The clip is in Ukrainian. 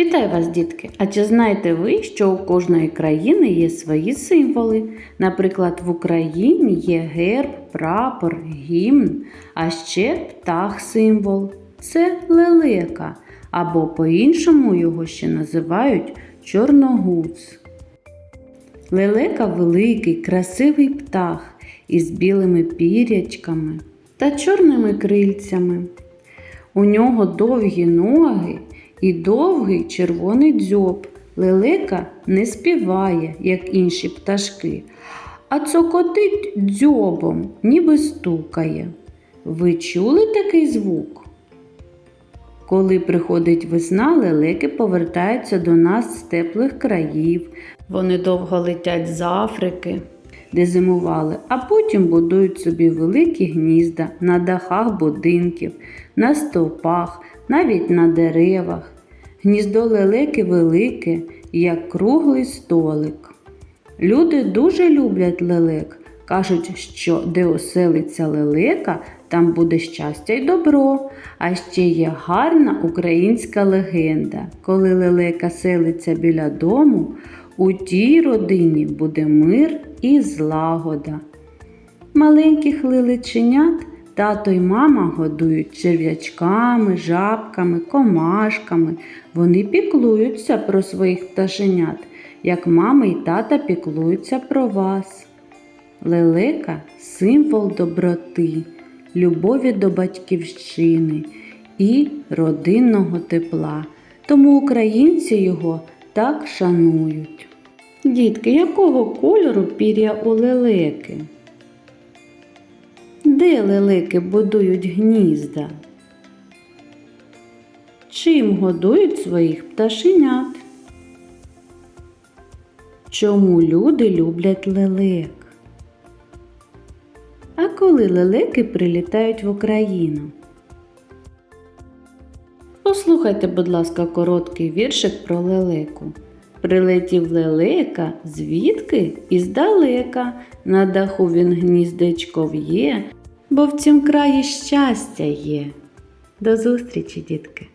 Вітаю вас, дітки! А чи знаєте ви, що у кожної країни є свої символи? Наприклад, в Україні є герб, прапор, гімн, а ще птах символ це лелека, або по-іншому його ще називають чорногуз. Лелека великий, красивий птах із білими пірячками та чорними крильцями. У нього довгі ноги і довгий червоний дзьоб. Лелека не співає, як інші пташки, а цокотить дзьобом, ніби стукає. Ви чули такий звук? Коли приходить весна, лелеки повертаються до нас з теплих країв. Вони довго летять з Африки, де зимували, а потім будують собі великі гнізда на дахах будинків, на стовпах, навіть на деревах. Гніздо лелеки велике, як круглий столик. Люди дуже люблять лелек. Кажуть, що де оселиться лелека, там буде щастя й добро. А ще є гарна українська легенда. Коли лелека селиться біля дому, у тій родині буде мир і злагода. Маленьких лиличенят тато й мама годують черв'ячками, жабками, комашками. Вони піклуються про своїх пташенят, як мама й тата піклуються про вас. Лелека символ доброти, любові до батьківщини і родинного тепла. Тому українці його так шанують. Дітки, якого кольору пір'я у лелеки? Де лелеки будують гнізда? Чим годують своїх пташенят? Чому люди люблять лелек? А коли лелеки прилітають в Україну? Послухайте, будь ласка, короткий віршик про лелеку. Прилетів лелека, звідки? і здалека. На даху він гніздечко в'є, бо в цім краї щастя є. До зустрічі, дітки!